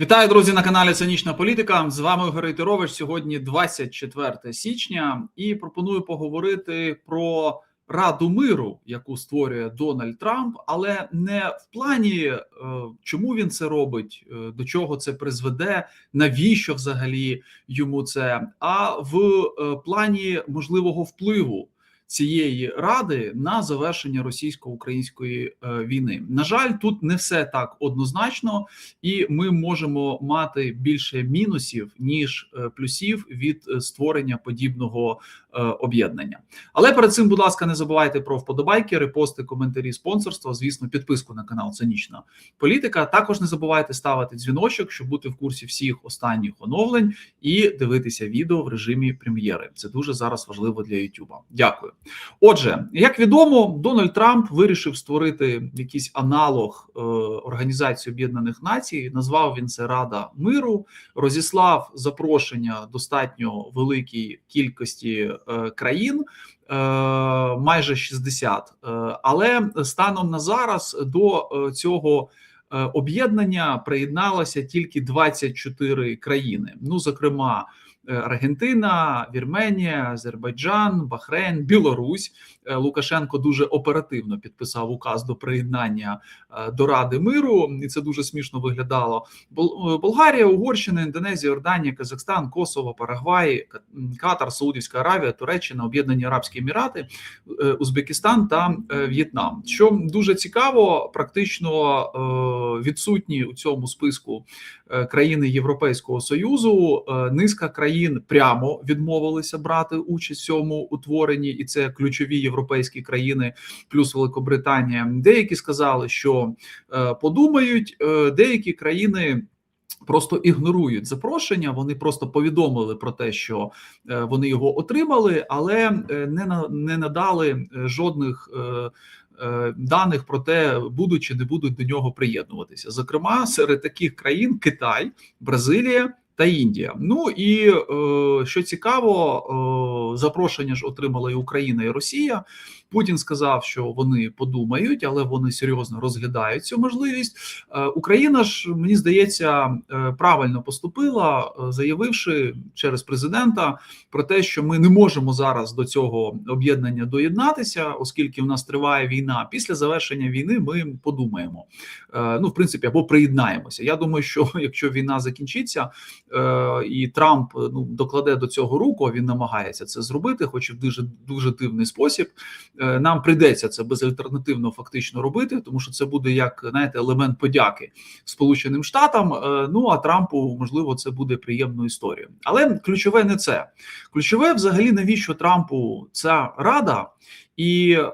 Вітаю, друзі, на каналі Цинічна Політика. З вами Ігор Рейтерович. Сьогодні 24 січня, і пропоную поговорити про Раду миру, яку створює Дональд Трамп, але не в плані, е, чому він це робить, е, до чого це призведе, навіщо взагалі йому це, а в е, плані можливого впливу цієї ради на завершення російсько-української е, війни. На жаль, тут не все так однозначно, і ми можемо мати більше мінусів ніж е, плюсів від е, створення подібного об'єднання. Але перед цим, будь ласка, не забувайте про вподобайки, репости, коментарі, спонсорство. Звісно, підписку на канал Цинічна Політика. Також не забувайте ставити дзвіночок, щоб бути в курсі всіх останніх оновлень і дивитися відео в режимі прем'єри. Це дуже зараз важливо для Ютуба. Дякую. Отже, як відомо, Дональд Трамп вирішив створити якийсь аналог е, Організації Об'єднаних Націй. Назвав він це Рада миру, розіслав запрошення достатньо великій кількості е, країн. Е, майже 60. Е, але станом на зараз до е, цього об'єднання приєдналося тільки 24 країни. Ну, зокрема, Е, Аргентина, Вірменія, Азербайджан, Бахрейн, Білорусь. Е, Лукашенко дуже оперативно підписав указ до приєднання е, до Ради миру, і це дуже смішно виглядало. Болгарія, Угорщина, Індонезія, Орданія, Казахстан, Косово, Парагвай, Катар, Саудівська Аравія, Туреччина, Об'єднані Арабські Емірати, Узбекистан та В'єтнам. Що дуже цікаво, практично відсутні у цьому списку країни Європейського союзу. Низка країн країн прямо відмовилися брати участь в цьому утворенні, і це ключові європейські країни, плюс Великобританія. Деякі сказали, що е, подумають, е, деякі країни. Просто ігнорують запрошення. Вони просто повідомили про те, що е, вони його отримали, але не на не надали жодних даних про те, будуть чи не будуть до нього приєднуватися. Зокрема, серед таких країн Китай, Бразилія та Індія. Ну і е, що цікаво, е, запрошення ж отримала і Україна і Росія. Путін сказав, що вони подумають, але вони серйозно розглядають цю можливість. Е, Україна ж мені здається правильно поступила, заявивши через президента про те, що ми не можемо зараз до цього об'єднання доєднатися, оскільки у нас триває війна. Після завершення війни ми подумаємо. Ну, в принципі, або приєднаємося. Я думаю, що якщо війна закінчиться і Трамп ну докладе до цього руку, він намагається це зробити, хоч і в дуже дуже дивний спосіб. Е, нам прийдеться це безальтернативно фактично робити, тому що це буде як знаєте, елемент подяки Сполученим Штатам. Е, ну а Трампу можливо це буде приємною історією. Але ключове не це ключове, взагалі, навіщо Трампу ця рада? І е,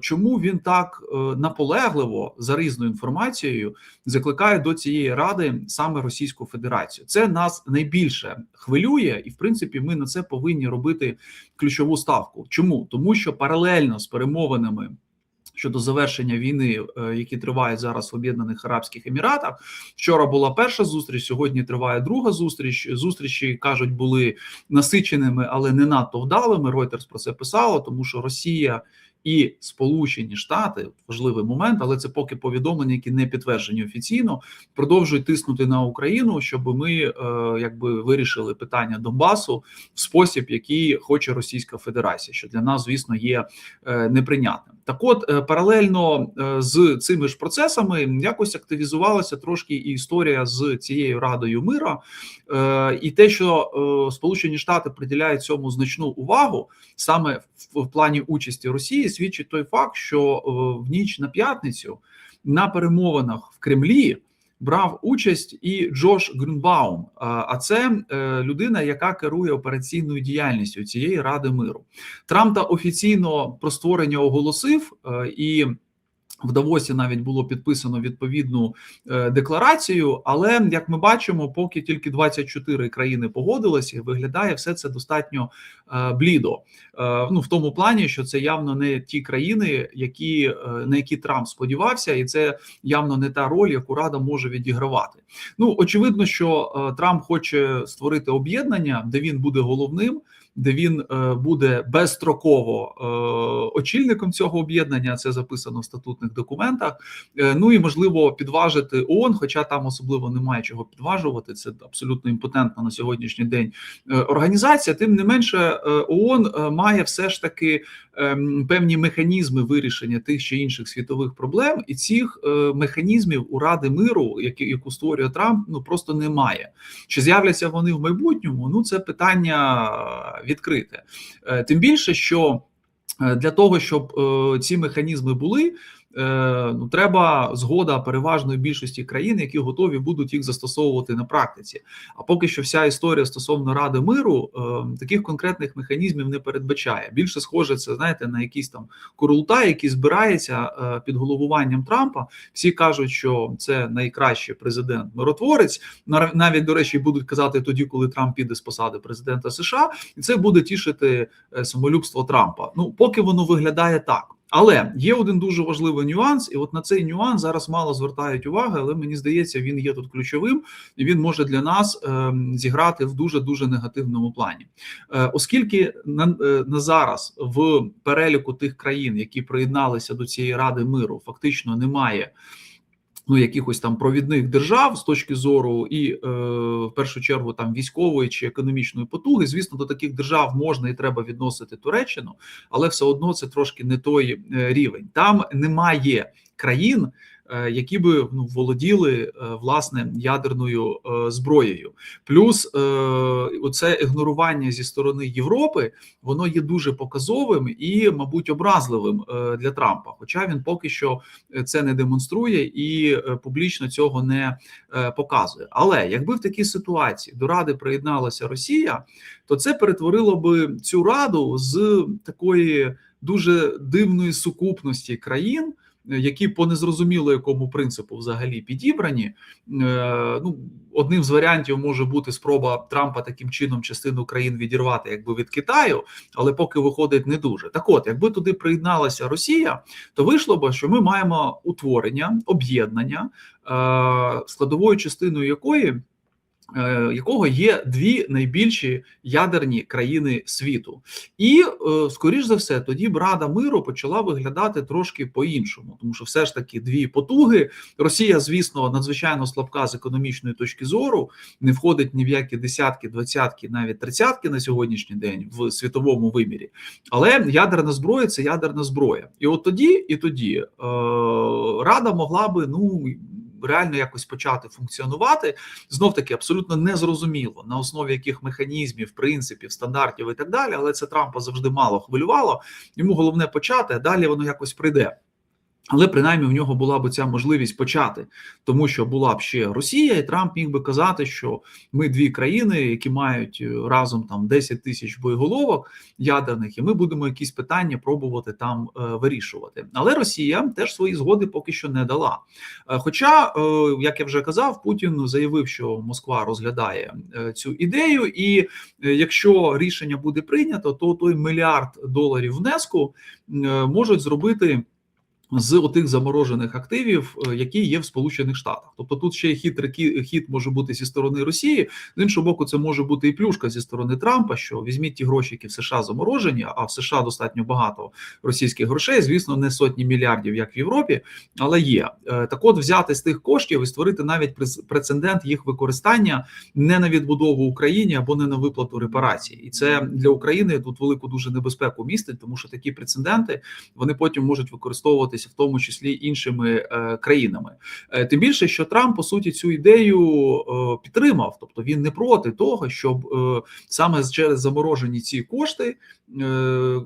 чому він так е, наполегливо за різною інформацією закликає до цієї ради саме Російську Федерацію? Це нас найбільше хвилює, і в принципі ми на це повинні робити ключову ставку. Чому тому, що паралельно з перемовинами щодо завершення війни, е, які тривають зараз в Об'єднаних Арабських Еміратах. Вчора була перша зустріч. Сьогодні триває друга зустріч. Зустрічі кажуть були насиченими, але не надто вдалими. Reuters про це писало, тому що Росія і Сполучені Штати важливий момент, але це поки повідомлення, які не підтверджені офіційно, продовжують тиснути на Україну, щоб ми е, якби вирішили питання Донбасу в спосіб, який хоче Російська Федерація, що для нас, звісно, є е, неприйнятним. Так, от е, паралельно е, з цими ж процесами якось активізувалася трошки і історія з цією радою мира, е, і те, що е, Сполучені Штати приділяють цьому значну увагу саме в, в плані участі Росії свідчить той факт, що е, в ніч на п'ятницю на перемовинах в Кремлі брав участь і Джош Грюнбаум. А це е, людина, яка керує операційною діяльністю цієї ради миру. Трамп та офіційно про створення оголосив е, і. В Давосі навіть було підписано відповідну е, декларацію, але як ми бачимо, поки тільки 24 країни погодилися, виглядає все це достатньо е, блідо. Е, ну в тому плані, що це явно не ті країни, які на які Трамп сподівався, і це явно не та роль, яку Рада може відігравати. Ну очевидно, що Трамп хоче створити об'єднання, де він буде головним де він е, буде безстроково е, очільником цього об'єднання. Це записано в статутних документах. Е, Ну і можливо підважити ООН, хоча там особливо немає чого підважувати. Це абсолютно імпотентна на сьогоднішній день організація. Тим не менше, ООН має все ж таки ем, певні механізми вирішення тих чи інших світових проблем, і цих механізмів у Ради миру, які яку створює Трамп, ну просто немає. Чи з'являться вони в майбутньому? Ну це питання відкрите. Е, Тим більше, що е, для того, щоб е, ці механізми були. Е, Ну, треба згода переважної більшості країн, які готові будуть їх застосовувати на практиці. А поки що вся історія стосовно Ради миру е, таких конкретних механізмів не передбачає. Більше схоже, це знаєте, на якийсь там курултай, який збирається е, під головуванням Трампа. Всі кажуть, що це найкращий президент миротворець. Нав- Навіть до речі, будуть казати тоді, коли Трамп піде з посади президента США, і це буде тішити самолюбство Трампа. Ну поки воно виглядає так. Але є один дуже важливий нюанс, і от на цей нюанс зараз мало звертають уваги, але мені здається, він є тут ключовим, і він може для нас е, зіграти в дуже дуже негативному плані, е, оскільки на, е, на зараз в переліку тих країн, які приєдналися до цієї ради миру, фактично немає. Ну, якихось там провідних держав з точки зору і е, в першу чергу там військової чи економічної потуги. Звісно, до таких держав можна і треба відносити Туреччину, але все одно це трошки не той е, рівень. Там немає країн, які би ну, володіли е, власне ядерною е, зброєю. Плюс е, оце ігнорування зі сторони Європи воно є дуже показовим і, мабуть, образливим е, для Трампа. Хоча він поки що е, це не демонструє і е, публічно цього не е, показує. Але якби в такій ситуації до ради приєдналася Росія, то це перетворило би цю раду з такої дуже дивної сукупності країн. Які по незрозуміло якому принципу взагалі підібрані, Е, ну одним з варіантів може бути спроба Трампа таким чином частину країн відірвати, якби від Китаю, але поки виходить не дуже. Так, от, якби туди приєдналася Росія, то вийшло б, що ми маємо утворення, об'єднання, е, складовою частиною якої. Е, Якого є дві найбільші ядерні країни світу, і е, скоріш за все, тоді б Рада миру почала виглядати трошки по-іншому, тому що все ж таки дві потуги. Росія, звісно, надзвичайно слабка з економічної точки зору, не входить ні в які десятки, двадцятки, навіть тридцятки на сьогоднішній день в світовому вимірі. Але ядерна зброя це ядерна зброя, і от тоді, і тоді е, Рада могла би ну реально якось почати функціонувати. Знов таки абсолютно незрозуміло на основі яких механізмів, принципів, стандартів і так далі. Але це Трампа завжди мало хвилювало. Йому головне почати, а далі воно якось прийде. Але принаймні в нього була б ця можливість почати, тому що була б ще Росія, і Трамп міг би казати, що ми дві країни, які мають е, разом там 10 тисяч боєголовок ядерних, і ми будемо якісь питання пробувати там е, вирішувати. Але Росія теж свої згоди поки що не дала. Е, Хоча, як я вже казав, Путін заявив, що Москва розглядає цю ідею, і якщо рішення буде прийнято, то той мільярд доларів внеску можуть зробити з отих заморожених активів, е, які є в Сполучених Штатах. Тобто тут ще хитрий хід може бути зі сторони Росії. З іншого боку, це може бути і плюшка зі сторони Трампа, що візьміть ті гроші, які в США заморожені, а в США достатньо багато російських грошей. Звісно, не сотні мільярдів, як в Європі, але є. Е, Так от взяти з тих коштів і створити навіть прец- прецедент їх використання не на відбудову Україні або не на виплату репарацій. І це для України тут велику дуже небезпеку містить, тому що такі прецеденти вони потім можуть використовуватися в тому числі іншими е, країнами. Е, тим більше, що Трамп по суті цю ідею е, підтримав, тобто він не проти того, щоб саме через заморожені ці кошти.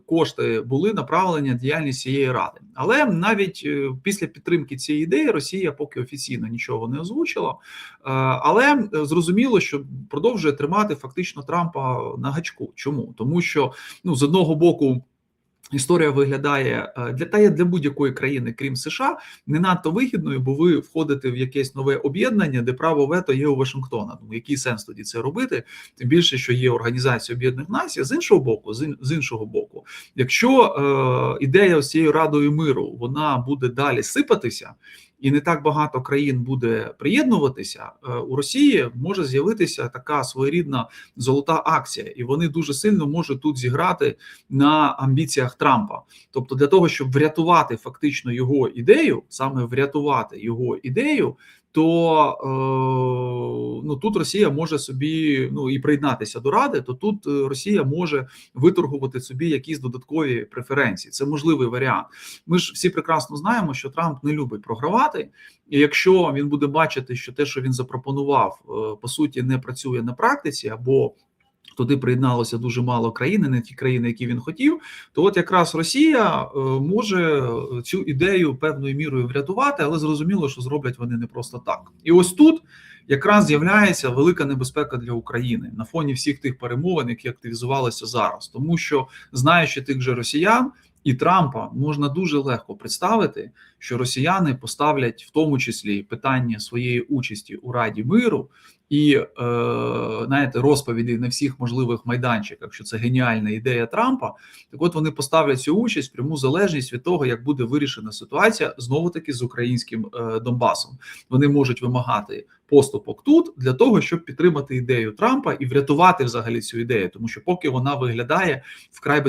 Кошти були направлені на діяльність цієї ради, але навіть після підтримки цієї ідеї Росія поки офіційно нічого не озвучила. Але зрозуміло, що продовжує тримати фактично Трампа на гачку. Чому тому, що ну з одного боку. Історія виглядає е, для та для будь-якої країни, крім США, не надто вигідною, бо ви входите в якесь нове об'єднання, де право вето є у Вашингтона. Ну який сенс тоді це робити? Тим більше, що є Організація Об'єднаних Націй. З іншого боку, з іншого боку, якщо е, ідея з цією радою миру вона буде далі сипатися. І не так багато країн буде приєднуватися, е, у Росії може з'явитися така своєрідна золота акція, і вони дуже сильно можуть тут зіграти на амбіціях Трампа. Тобто, для того, щоб врятувати фактично його ідею, саме врятувати його ідею то е, ну тут Росія може собі ну і приєднатися до Ради, то тут е, Росія може виторгувати собі якісь додаткові преференції. Це можливий варіант. Ми ж всі прекрасно знаємо, що Трамп не любить програвати, і якщо він буде бачити, що те, що він запропонував, е, по суті, не працює на практиці або Туди приєдналося дуже мало країн, не ті країни, які він хотів. То от якраз Росія е, може е, цю ідею певною мірою врятувати, але зрозуміло, що зроблять вони не просто так. І ось тут якраз з'являється велика небезпека для України на фоні всіх тих перемовин, які активізувалися зараз, тому що знаючи тих же росіян. І Трампа можна дуже легко представити, що росіяни поставлять в тому числі питання своєї участі у Раді миру і е, знаєте, розповіді на всіх можливих майданчиках, що це геніальна ідея Трампа. Так, от вони поставлять цю участь пряму залежність від того, як буде вирішена ситуація знову таки з українським е, Донбасом. Вони можуть вимагати поступок тут для того, щоб підтримати ідею Трампа і врятувати взагалі цю ідею, тому що поки вона виглядає вкрай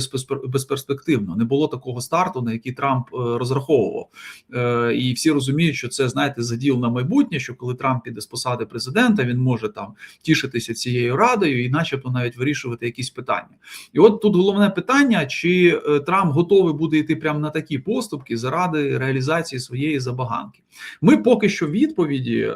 безперспективно. Не було такого старту, на який Трамп е, розраховував, е, і всі розуміють, що це знаєте заділ на майбутнє. Що коли Трамп піде з посади президента, він може там тішитися цією радою і, начебто, навіть вирішувати якісь питання. І от тут головне питання: чи е, Трамп готовий буде йти прямо на такі поступки заради реалізації своєї забаганки? Ми поки що відповіді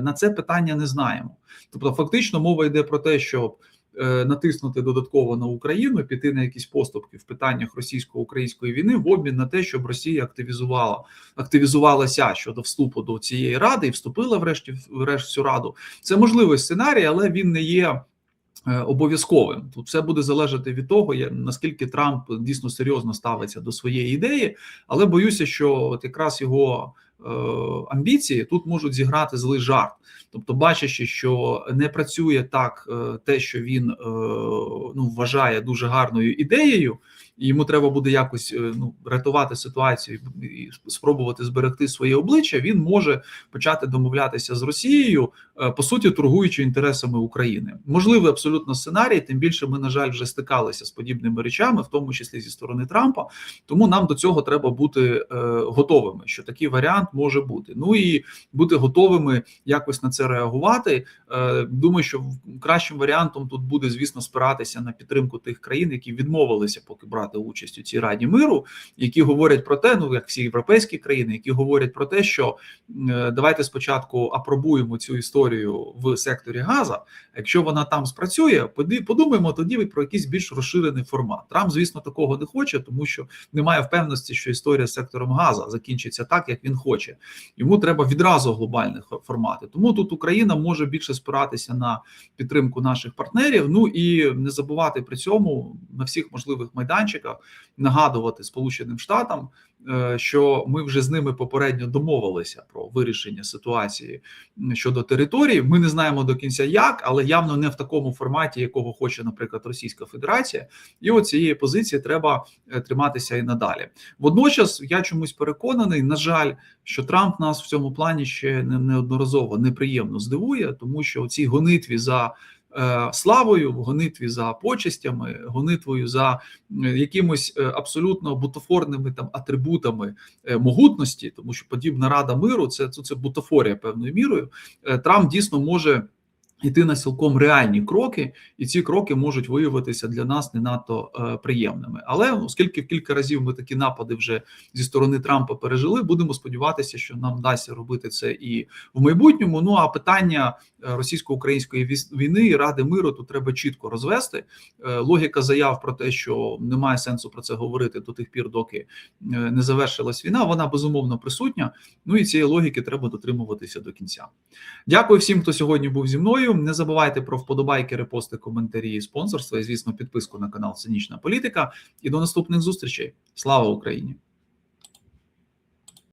на це питання не знаємо. Тобто, фактично, мова йде про те, щоб е, натиснути додатково на Україну, піти на якісь поступки в питаннях російсько-української війни в обмін на те, щоб Росія активізувала активізувалася щодо вступу до цієї ради і вступила врешті врешті цю раду. Це можливий сценарій, але він не є. Е, обов'язковим тут все буде залежати від того, наскільки Трамп дійсно серйозно ставиться до своєї ідеї, але боюся, що от якраз його амбіції тут можуть зіграти злий жарт, тобто, бачачи, що не працює так, е, те, що він е, ну вважає дуже гарною ідеєю йому треба буде якось е, ну рятувати ситуацію і спробувати зберегти своє обличчя. Він може почати домовлятися з Росією, е, по суті, торгуючи інтересами України. Можливий абсолютно сценарій. Тим більше ми, на жаль, вже стикалися з подібними речами, в тому числі зі сторони Трампа. Тому нам до цього треба бути е, готовими. Що такий варіант може бути. Ну і бути готовими якось на це реагувати. Думаю, що кращим варіантом тут буде, звісно, спиратися на підтримку тих країн, які відмовилися поки брати брати участь у цій раді миру, які говорять про те, ну як всі європейські країни, які говорять про те, що е, давайте спочатку апробуємо цю історію в секторі Газа. Якщо вона там спрацює, подумаємо тоді про якийсь більш розширений формат. Трамп, звісно, такого не хоче, тому що немає впевненості, що історія з сектором Газа закінчиться так, як він хоче. Йому треба відразу глобальних формати. Тому тут Україна може більше спиратися на підтримку наших партнерів. Ну і не забувати при цьому на всіх можливих майданчиках майданчиках нагадувати Сполученим Штатам, е, що ми вже з ними попередньо домовилися про вирішення ситуації щодо території. Ми не знаємо до кінця, як, але явно не в такому форматі, якого хоче, наприклад, Російська Федерація, і от цієї позиції треба е, триматися і надалі. Водночас я чомусь переконаний, на жаль, що Трамп нас в цьому плані ще неодноразово неприємно здивує, тому що у цій гонитві за славою, в гонитві за почестями, гонитвою за якимось е, абсолютно бутафорними там атрибутами е, могутності, тому що подібна рада миру це це бутафорія певною мірою. Трамп дійсно може йти на цілком реальні кроки, і ці кроки можуть виявитися для нас не надто е, приємними. Але оскільки кілька разів ми такі напади вже зі сторони Трампа пережили, будемо сподіватися, що нам вдасться робити це і в майбутньому. Ну а питання е, російсько-української війни і ради миру тут треба чітко розвести. Е, логіка заяв про те, що немає сенсу про це говорити до тих пір, доки не завершилась війна. Вона безумовно присутня. Ну і цієї логіки треба дотримуватися до кінця. Дякую всім, хто сьогодні був зі мною. Не забувайте про вподобайки, репости, коментарі, спонсорства і, звісно, підписку на канал Цинічна Політика. І до наступних зустрічей. Слава Україні!